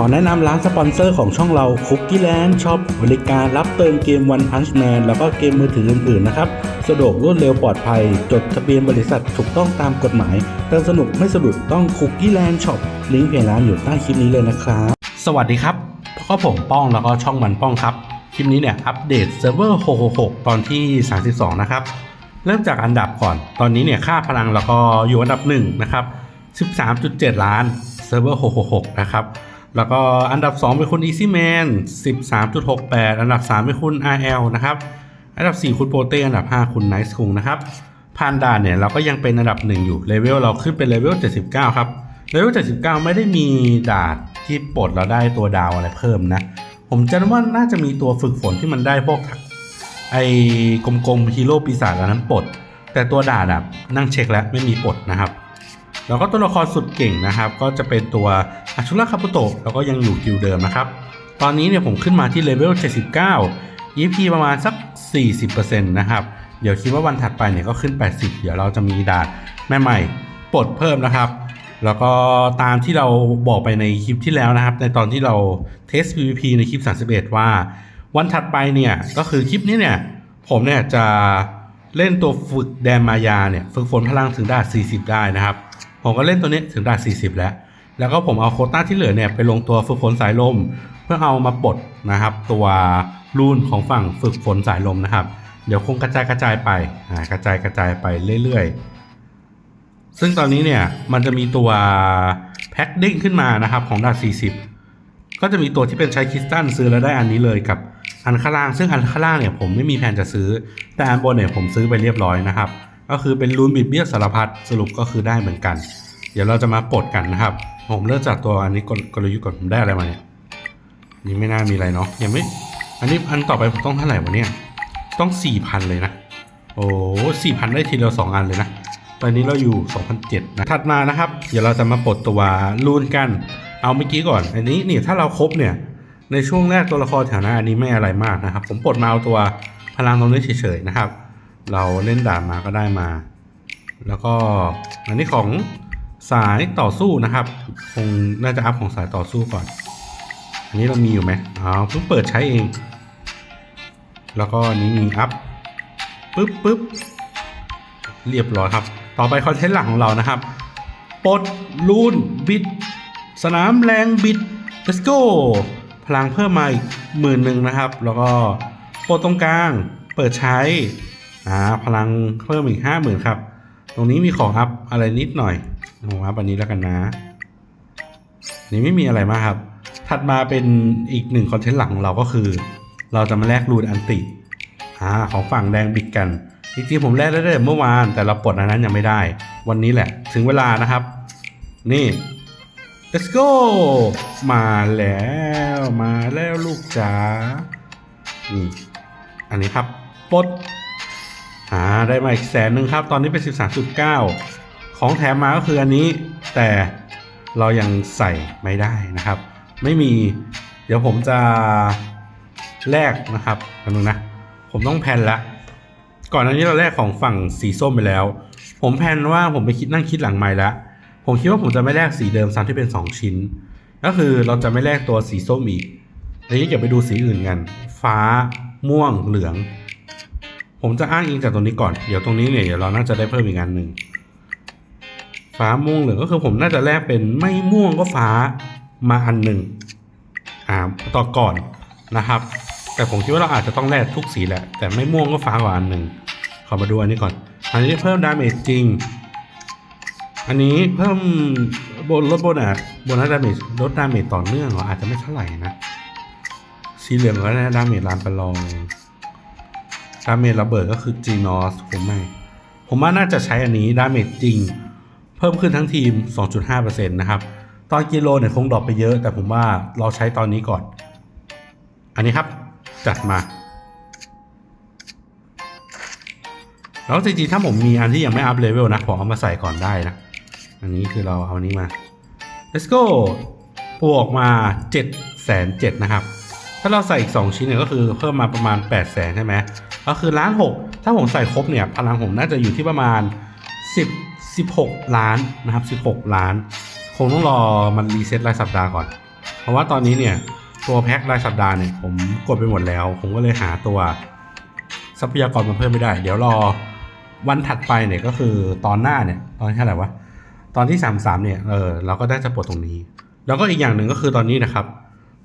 ขอแนะนำร้านสปอนเซอร์ของช่องเราคุกกี้แลนด์ช็อปบริการรับเติมเกม One Punch Man แล้วก็เกมมือถืออื่นๆ นะครับ สะดวกรวดเร็วปลอดภัย จดทะเบียนบริษัทถูกต้องตามกฎหมาย เติมสนุกไม่สะดุดต้องคุกกี้แลนด์ช็อปลิงก์เพจร้านอยู่ใต้คลิปนี้เลยนะครับ สวัสดีครับก็ผมป้องแล้วก็ช่องมันป้องครับ คลิปนี้เนี่ยอัปเดตเซิร์ฟเวอร์666 ตอนที่ 32 นะครับ เริ่มจากอันดับก่อน ตอนนี้เนี่ยค่าพลังแล้วก็อยู่อันดับ1นะครับ13.7 ล้านเซิร์ฟเวอร์666 นะครับ แล้วก็อันดับ 2 เป็นคุณ Easy Man 13.68 อันดับ 3 เป็นคุณ RL นะครับ อันดับ 4 คุณโปเต้อันดับ 5 คุณ Nice คุงนะครับผ่านด่านเนี่ยเราก็ยังเป็นอันดับ 1 อยู่เลเวลเราขึ้นเป็นเลเวล 79 ครับเลเวล 79 ไม่ได้มีด่านที่ปลดเราได้ตัวดาวอะไรเพิ่มนะ ผมจำว่าน่าจะมีตัวฝึกฝนที่มันได้พวกไอ้กลมๆฮีโร่ปีศาจอันนั้นปลด แต่ตัวด่านอะนั่งเช็คแล้วไม่มีปลดนะครับ แล้วก็ตัวละครสุดเก่งนะครับ ก็จะเป็นตัวอาชุระคาปุโตะแล้วก็ยังอยู่กิลเดิมนะครับ ตอนนี้เนี่ยผมขึ้นมาที่เลเวล 79 EP ประมาณสัก 40%นะครับ เดี๋ยวคิดว่าวันถัดไปเนี่ยก็ขึ้น 80 เดี๋ยวเราจะมีด่านแม่ใหม่ปลดเพิ่มนะครับ แล้วก็ตามที่เราบอกไปในคลิปที่แล้วนะครับ ในตอนที่เราเทส PVP ในคลิป 31 ว่า วันถัดไปเนี่ยก็คือคลิปนี้เนี่ยผมเนี่ยจะเล่นตัวฝึกแดนมายาเนี่ยฝึกฝนพลังถึงด่าน40 ได้นะครับ ผมก็เล่นตัวนี้ถึงด่าน40 แล้ว แล้วก็ผมเอาโคต้าที่เหลือเนี่ยไปลงตัวฝึกฝนสายลม เพื่อเอามาปลดนะครับ ตัวรูนของฝั่งฝึกฝนสายลมนะครับ เดี๋ยวคงกระจายกระจายไปกระจายกระจายไปเรื่อยๆ ซึ่งตอนนี้เนี่ยมันจะมีตัวแพ็คดิ้งขึ้นมานะครับของด่าน40 ก็จะมีตัวที่เป็นใช้คริสตัลซื้อแล้วได้อันนี้เลยกับอันข้างล่าง ซึ่งอันข้างล่างเนี่ยผมไม่มีแผนจะซื้อ แต่อันบนเนี่ยผมซื้อไปเรียบร้อยนะครับ ก็คือเป็นรูนบิดเบี้ยสารพัดสรุปก็คือได้เหมือนกัน เดี๋ยวเราจะมาปลดกันนะครับ ผมเริ่มจากตัวอันนี้กลกลยุทธ์ก่อนผมได้อะไรมาเนี่ยนี่ไม่น่ามีอะไรเนาะยังไม่อันนี้อันต่อไปผมต้องเท่าไหร่วะเนี่ยต้องสี่พันเลยนะ โอ้สี่พันได้ทีเดียวสองอันเลยนะ ตอนนี้เราอยู่2007นะถัดมานะครับ เดี๋ยวเราจะมาปลดตัวรูนกัน เอาเมื่อกี้ก่อน อันนี้นี่ถ้าเราครบเนี่ยในช่วงแรกตัวละครแถวหน้าอันนี้ไม่อะไรมากนะครับ ผมปลดมาเอาตัวพลังตรงนี้เฉยๆนะครับ เราเล่นด่านมาก็ได้มา แล้วก็อันนี้ของสายต่อสู้นะครับ คงน่าจะอัพของสายต่อสู้ก่อน อันนี้เรามีอยู่ไหมอ๋อเพิ่งเปิดใช้เอง แล้วก็อันนี้มีอัพปึ๊บปึ๊บเรียบร้อยครับ ต่อไปคอนเทนต์หลักของเรานะครับปลดลูนบิด สนามแรงบิด let's go พลังเพิ่มมาอีกหมื่นหนึ่งนะครับ แล้วก็ปลดตรงกลาง เปิดใช้ อ่าพลังเพิ่มอีกห้าหมื่นครับ ตรงนี้มีของอัพอะไรนิดหน่อยผมอัพอันนี้แล้วกันนะ นี่ไม่มีอะไรมากครับ ถัดมาเป็นอีกหนึ่งคอนเทนต์หลักของเราก็คือ เราจะมาแลกรูนอันติอ่าของฝั่งแดงบิดกันจริงๆผมแลกได้แต่เมื่อวานแต่เราปลดอันนั้นยังไม่ได้ วันนี้แหละ ถึงเวลานะครับ นี่ let's go มาแล้วมาแล้วลูกจ๋านี่อันนี้ครับปลด อ่าได้มาอีกแสนหนึ่งครับ ตอนนี้เป็น 13.9 ของแถมมาก็คืออันนี้ แต่เรายังใส่ไม่ได้นะครับ ไม่มี เดี๋ยวผมจะแลกนะครับกันนึงนะ ผมต้องแพลนละ ก่อนหน้านี้เราแลกของฝั่งสีส้มไปแล้ว ผมแพลนว่าผมไปคิดนั่งคิดหลังไม้ล้วผมคิดว่าผมจะไม่แลกสีเดิมซ้ำที่เป็น 2 ชิ้น ก็คือเราจะไม่แลกตัวสีส้มอีกทีนี้เดี๋ยวไปดูสีอื่นกัน ฟ้า ม่วง เหลือง ผมจะอ้างอิงจากตรงนี้ก่อน เดี๋ยวตรงนี้เนี่ยเดี๋ยวเราน่าจะได้เพิ่มอีกอันหนึ่งฟ้าม่วงเหลืองก็คือผมน่าจะแลกเป็นไม่ม่วงก็ฟ้ามาอันหนึ่งอ่าต่อก่อนนะครับ แต่ผมคิดว่าเราอาจจะต้องแลกทุกสีแหละ แต่ไม่ม่วงก็ฟ้ากว่าอันหนึ่งขอมาดูอันนี้ก่อน อันนี้เพิ่มดาเมจจริง อันนี้เพิ่มบนลดโบนัสโบนัสดาเมจลดดาเมจต่อเนื่องเหรออาจจะไม่เท่าไหร่นะสีเหลืองก็ได้ดาเมจลานประลอง ดาเมจระเบิดก็คือจีนอสผมไม่ ผมว่าน่าจะใช้อันนี้ดาเมจจริง เพิ่มขึ้นทั้งทีม 2.5%นะครับ ตอนกิโลเนี่ยคงดรอปไปเยอะ แต่ผมว่าเราใช้ตอนนี้ก่อน อันนี้ครับ จัดมา แล้วจริงๆถ้าผมมีอันที่ยังไม่อัพเลเวลนะ ผมเอามาใส่ก่อนได้นะ อันนี้คือเราเอานี้มา let's go บวกมา7 0 0 0 0นะครับ ถ้าเราใส่อีก 2 ชิ้นเนี่ยก็คือเพิ่มมาประมาณ 8 0 0 0 0ใช่ไหมก็คือล้านหกถ้าผมใส่ครบเนี่ยพลังผมน่าจะอยู่ที่ประมาณ 10 16 ล้านนะครับ 16 ล้าน คงต้องรอมันรีเซ็ตรายสัปดาห์ก่อน เพราะว่าตอนนี้เนี่ยตัวแพ็ครายสัปดาห์เนี่ยผมกดไปหมดแล้ว ผมก็เลยหาตัวทรัพยากรมาเพิ่มไม่ได้ เดี๋ยวรอวันถัดไปเนี่ยก็คือตอนหน้าเนี่ยตอนที่เท่าไหร่วะตอนที่ 33เนี่ยเออเราก็ได้จะปลดตรงนี้ แล้วก็อีกอย่างหนึ่งก็คือตอนนี้นะครับ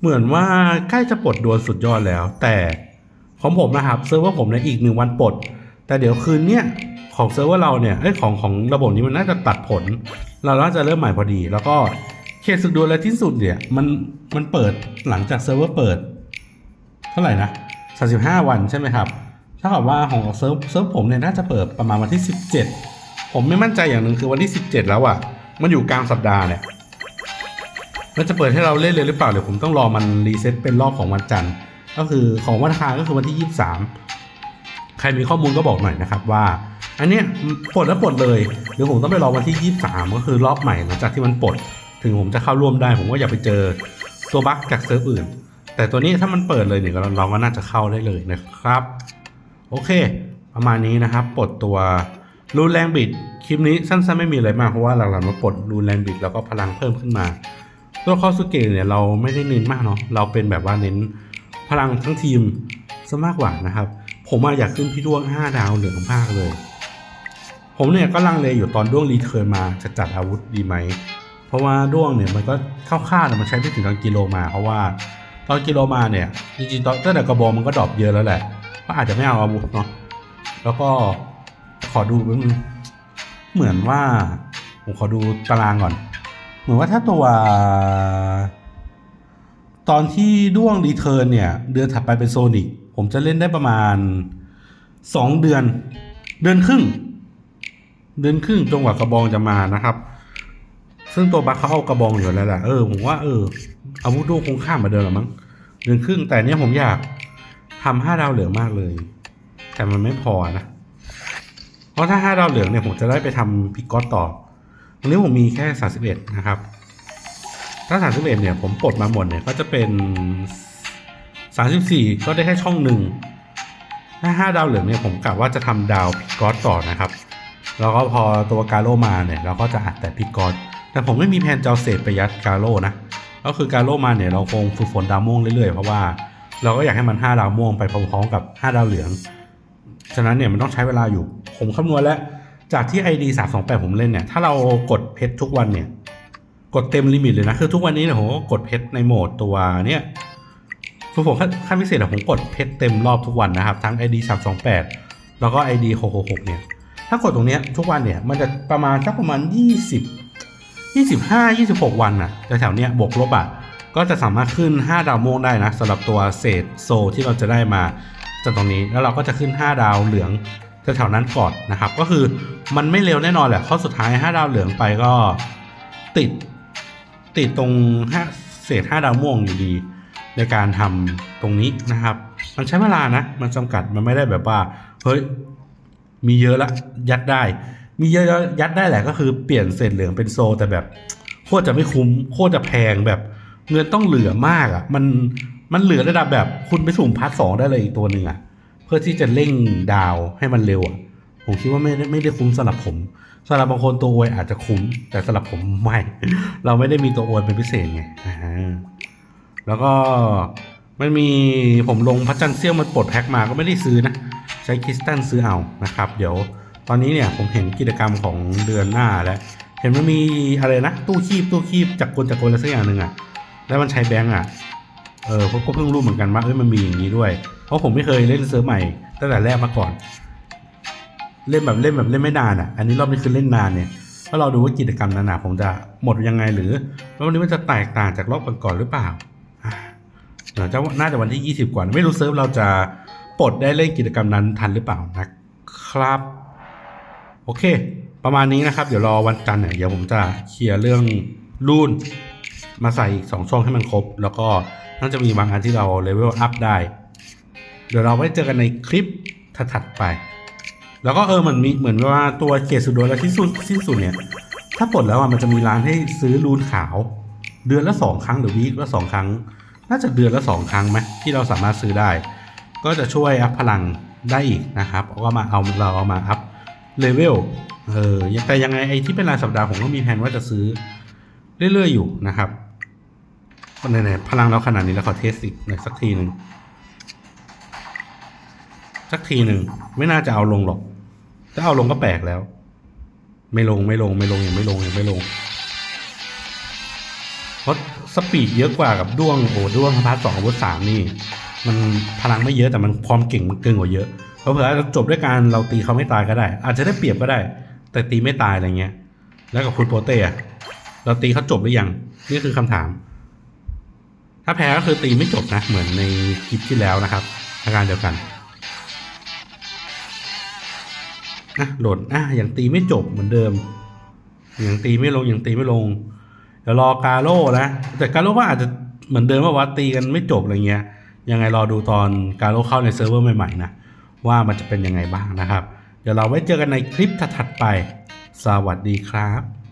เหมือนว่าใกล้จะปลดดวลสุดยอดแล้ว แต่ของผมนะครับเซิร์ฟเวอร์ผมในอีกหนึ่งวันปลด แต่เดี๋ยวคืนเนี้ยของเซิร์ฟเวอร์เราเนี่ยเอ้ของของระบบนี้มันน่าจะตัดผล เราน่าจะเริ่มใหม่พอดี แล้วก็เขตสุดดวลและที่สุดเนี่ยมันมันเปิดหลังจากเซิร์ฟเวอร์เปิด เท่าไหร่นะ35วันใช่ไหมครับถ้ากับว่าของเซิร์ฟเซิร์ฟผมเนี่ยน่าจะเปิดประมาณวันที่17ผมไม่มั่นใจอย่างหนึ่งคือวันที่17แล้วอะ่ะมันอยู่กลางสัปดาห์เนี่ย มันจะเปิดให้เราเล่นเลยหรือเปล่าเดี๋ยวผมต้องรอมันรีเซ็ตเป็นรอบของวันจันทร์ก็คือของวันอังคารก็คือวันที่ 23 ใครมีข้อมูลก็บอกหน่อยนะครับว่า อันเนี้ยปลดแล้วปลดเลยหรือผมต้องไปรอวันที่ 23 ก็คือรอบใหม่หลังจากที่มันปลด ถึงผมจะเข้าร่วมได้ ผมก็อย่าไปเจอตัวบั๊กจากเซิร์ฟอื่น แต่ตัวนี้ถ้ามันเปิดเลยเนี่ยเราเราก็น่าจะเข้าได้เลยนะครับ โอเค ประมาณนี้นะครับปลดตัวรูนแรงบิดคลิปนี้สั้นๆไม่มีอะไรมากเพราะว่าหลังๆมาปลดรูนแรงบิดแล้วก็พลังเพิ่มขึ้นมา ตัวคอสุเกะเนี่ยเราไม่ได้เน้นมากเนาะเราเป็นแบบว่าเน้นพลังทั้งทีมซะมากกว่านะครับ ผมอะอยากขึ้นพี่ด้วง 5 ดาวเหลืองมากเลย ผมเนี่ยก็ลังเลอยู่ตอนด้วงรีเทิร์นมาจะจัดอาวุธดีไหม เพราะว่าด้วงเนี่ยมันก็เข้าค่าแต่มันใช้ไม่ถึงตอนกิโลมา เพราะว่าตอนกิโลมาเนี่ยจริงๆตอนตั้งแต่กระบอกมันก็ดรอปเยอะแล้วแหละ ก็อาจจะไม่เอาอาวุธเนาะแล้วก็ขอดูเหมือนว่าผมขอดูตารางก่อน เหมือนว่าถ้าตัว ตอนที่ด้วงรีเทิร์นเนี่ย เดือนถัดไปเป็นโซนิกผมจะเล่นได้ประมาณสองเดือน เดือนครึ่ง เดือนครึ่งจนกว่ากระบองจะมานะครับ ซึ่งตัวบัคเขาเอากระบองอยู่แล้วแหละเออผมว่าเอออาวุธด้วงคงข้ามมาเดินหรอมั้งเดือนครึ่งแต่เนี้ยผมอยากทำห้าดาวเหลืองมากเลย แต่มันไม่พอนะ เพราะถ้าห้าดาวเหลืองเนี่ยผมจะได้ไปทำพิกกอตต่อ วันนี้ผมมีแค่สาสิบเอ็ดนะครับ ถ้าสามสิบเนี่ย ผมปลดมาหมดเนี่ย ก็จะเป็นสามสิบสี่ก็ได้แค่ช่องหนึ่งถ้าห้าดาวเหลืองเนี่ย ผมกะว่าจะทำดาวพิกอตต่อนะครับ แล้วก็พอตัวกาโลมาเนี่ย เราก็จะอัดแต่พิกอตแต่ผมไม่มีแผนจะเอาเศษไปยัดกาโลนะ ก็คือกาโลมาเนี่ย เราคงฝึกฝนดาวม่วงเรื่อยๆ เพราะว่าเราก็อยากให้มัน 5 ดาวม่วงไปพร้อมๆกับ 5 ดาวเหลือง ฉะนั้นเนี่ยมันต้องใช้เวลาอยู่ ผมคำนวณแล้ว จากที่ ID 328 ผมเล่นเนี่ย ถ้าเรากดเพชรทุกวันเนี่ย กดเต็มลิมิตเลยนะ คือทุกวันนี้เนี่ยผมก็กดเพชรในโหมดตัวเนี่ยคือผมขั้นพิเศษอะผมกดเพชรเต็มรอบทุกวันนะครับ ทั้ง ID 328 แล้วก็ ID 666 เนี่ย ถ้ากดตรงเนี้ยทุกวันเนี่ย มันจะประมาณสักประมาณ 20 25 26 วันน่ะแถวๆเนี้ยบวกลบอะก็จะสามารถขึ้น 5 ดาวม่วงได้นะสำหรับตัวเศษโซที่เราจะได้มาจากตรงนี้แล้วเราก็จะขึ้น 5 ดาวเหลือง แถวๆนั้นก่อนนะครับ ก็คือมันไม่เร็วแน่นอนแหละข้อสุดท้าย 5 ดาวเหลืองไปก็ติดติดตรง5เศษ 5 ดาวม่วงอยู่ดี ในการทำตรงนี้นะครับ มันใช้เวลานะ มันจำกัดมันไม่ได้แบบว่าเฮ้ยมีเยอะละยัดได้ มีเยอะยัดได้แหละก็คือเปลี่ยนเศษเหลืองเป็นโซแต่แบบโคตรจะไม่คุ้มโคตรจะแพงแบบเงินต้องเหลือมากอะ่ะ มันมันเหลือระดับแบบคุณไปสุ่มพาร์ทสองได้เลยอีกตัวหนึ่งอะ่ะ เพื่อที่จะเร่งดาวให้มันเร็วอะ่ะผมคิดว่าไม่ได้ไม่ได้คุ้มสำหรับผมสำหรับบางคนตัวอวยอาจจะคุ้ม แต่สำหรับผมไม่ เราไม่ได้มีตัวอวยเป็นพิเศษไงแล้วก็มันมีผมลงพระจันเซี่ยวมันปลดแพ็คมาก็ไม่ได้ซื้อนะ ใช้คริสตัลซื้อเอานะครับ เดี๋ยวตอนนี้เนี่ยผมเห็นกิจกรรมของเดือนหน้าแล้ว เห็นมันมีอะไรนะ ตู้คีบตู้คีบจากกลจากกลอะไรสักอย่างหนึ่งอะแล้วมันใช้แบงก์อะเออผมก็เพิ่งรู้เหมือนกันว่าเอ้ยมันมีอย่างนี้ด้วย เพราะผมไม่เคยเล่นเซิร์ฟใหม่ตั้งแต่แรกมาก่อน เล่นแบบเล่นแบบเล่นไม่นานอะอันนี้รอบนี้คือเล่นนานเนี่ยก็เราดูว่ากิจกรรมนั้นอะผมจะหมดยังไงหรือแล้ววันนี้มันจะแตกต่างจากรอบก่อนๆหรือเปล่าอะเดี๋ยวจะน่าจะวันที่ 20 กว่า ไม่รู้เซิร์ฟเราจะปลดได้เล่นกิจกรรมนั้นทันหรือเปล่านะครับ โอเค ประมาณนี้นะครับ เดี๋ยวรอวันจันทร์เนี่ยเดี๋ยวผมจะเคลียร์เรื่องรุ่นมาใส่อีกสองช่องให้มันครบ แล้วก็น่าจะมีบางอันที่เราเลเวลอัพได้ เดี๋ยวเราไว้เจอกันในคลิปถัดๆไป แล้วก็เออมันมีเหมือนว่าตัวเกตสุดโดยและที่สุดสิ้นสุดเนี่ย ถ้าปลดแล้วอะมันจะมีร้านให้ซื้อรูนขาว เดือนละสองครั้งหรือวีคละสองครั้ง น่าจะเดือนละสองครั้งไหมที่เราสามารถซื้อได้ ก็จะช่วยอัพพลังได้อีกนะครับก็มาเอาเราเอามาอัพเลเวลเออแต่ยังไงไอ้ที่เป็นรายสัปดาห์ผมก็มีแผนว่าจะซื้อเรื่อยๆอยู่นะครับไหนๆพลังเราขนาดนี้แล้วขอเทสอีกหน่อยสักทีหนึ่ง สักทีหนึ่งไม่น่าจะเอาลงหรอก ถ้าเอาลงก็แปลกแล้ว ไม่ลงไม่ลงไม่ลงยังไม่ลงยังไม่ลง เพราะสปีดเยอะกว่ากับด้วงโอ้ด้วงพาร์ทสองอาวุธสามนี่ มันพลังไม่เยอะแต่มันความเก่งมันเกินกว่าเยอะเพราะเผื่ออาจะจบด้วยการเราตีเขาไม่ตายก็ได้ อาจจะได้เปรียบก็ได้ แต่ตีไม่ตายอะไรเงี้ย แล้วกับคุณโปเต้อะเราตีเขาจบหรือยังนี่คือคำถาม ถ้าแพ้ก็คือตีไม่จบนะเหมือนในคลิปที่แล้วนะครับอาการเดียวกัน อะหล่นอะอย่างตีไม่จบเหมือนเดิม อย่างตีไม่ลงอย่างตีไม่ลงเดี๋ยวรอกาโร่นะ แต่กาโร่ก็อาจจะเหมือนเดิมว่าว่าตีกันไม่จบอะไรเงี้ย ยังไงรอดูตอนกาโร่เข้าในเซิร์ฟเวอร์ใหม่ๆนะว่ามันจะเป็นยังไงบ้างนะครับ เดี๋ยวเราไว้เจอกันในคลิปถัดๆไป สวัสดีครับ